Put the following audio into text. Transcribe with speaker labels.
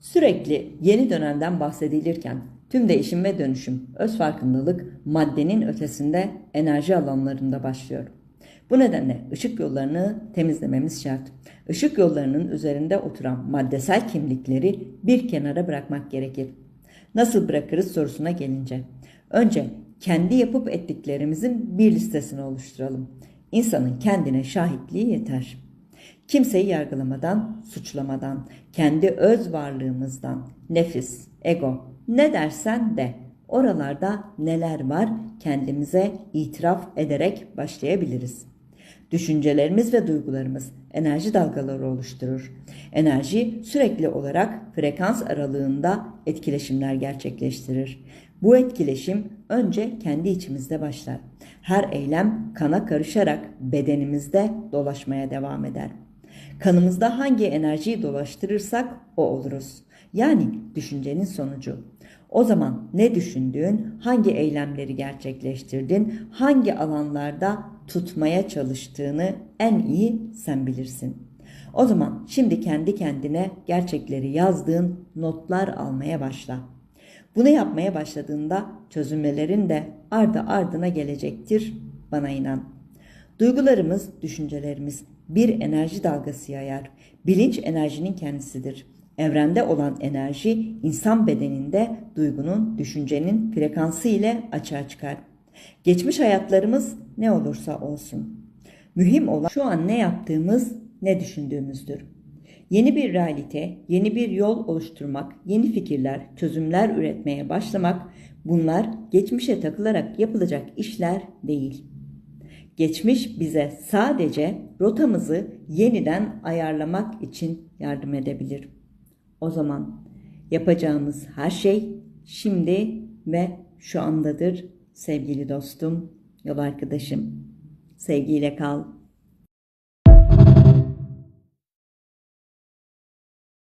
Speaker 1: Sürekli yeni dönemden bahsedilirken tüm değişim ve dönüşüm, öz farkındalık maddenin ötesinde enerji alanlarında başlıyor. Bu nedenle ışık yollarını temizlememiz şart. Işık yollarının üzerinde oturan maddesel kimlikleri bir kenara bırakmak gerekir. Nasıl bırakırız sorusuna gelince. Önce kendi yapıp ettiklerimizin bir listesini oluşturalım. İnsanın kendine şahitliği yeter. Kimseyi yargılamadan, suçlamadan, kendi öz varlığımızdan, nefis, ego, ne dersen de oralarda neler var kendimize itiraf ederek başlayabiliriz. Düşüncelerimiz ve duygularımız enerji dalgaları oluşturur. Enerji sürekli olarak frekans aralığında etkileşimler gerçekleştirir. Bu etkileşim önce kendi içimizde başlar. Her eylem kana karışarak bedenimizde dolaşmaya devam eder. Kanımızda hangi enerjiyi dolaştırırsak o oluruz. Yani düşüncenin sonucu. O zaman ne düşündüğün, hangi eylemleri gerçekleştirdin, hangi alanlarda tutmaya çalıştığını en iyi sen bilirsin. O zaman şimdi kendi kendine gerçekleri yazdığın notlar almaya başla. Bunu yapmaya başladığında çözülmelerin de ardı ardına gelecektir. Bana inan. Duygularımız, düşüncelerimiz bir enerji dalgası yayar. Bilinç enerjinin kendisidir. Evrende olan enerji insan bedeninde duygunun, düşüncenin frekansı ile açığa çıkar. Geçmiş hayatlarımız ne olursa olsun. Mühim olan şu an ne yaptığımız, ne düşündüğümüzdür. Yeni bir realite, yeni bir yol oluşturmak, yeni fikirler, çözümler üretmeye başlamak bunlar geçmişe takılarak yapılacak işler değil. Geçmiş bize sadece rotamızı yeniden ayarlamak için yardım edebilir. O zaman yapacağımız her şey şimdi ve şu andadır sevgili dostum, yol arkadaşım. Sevgiyle kal.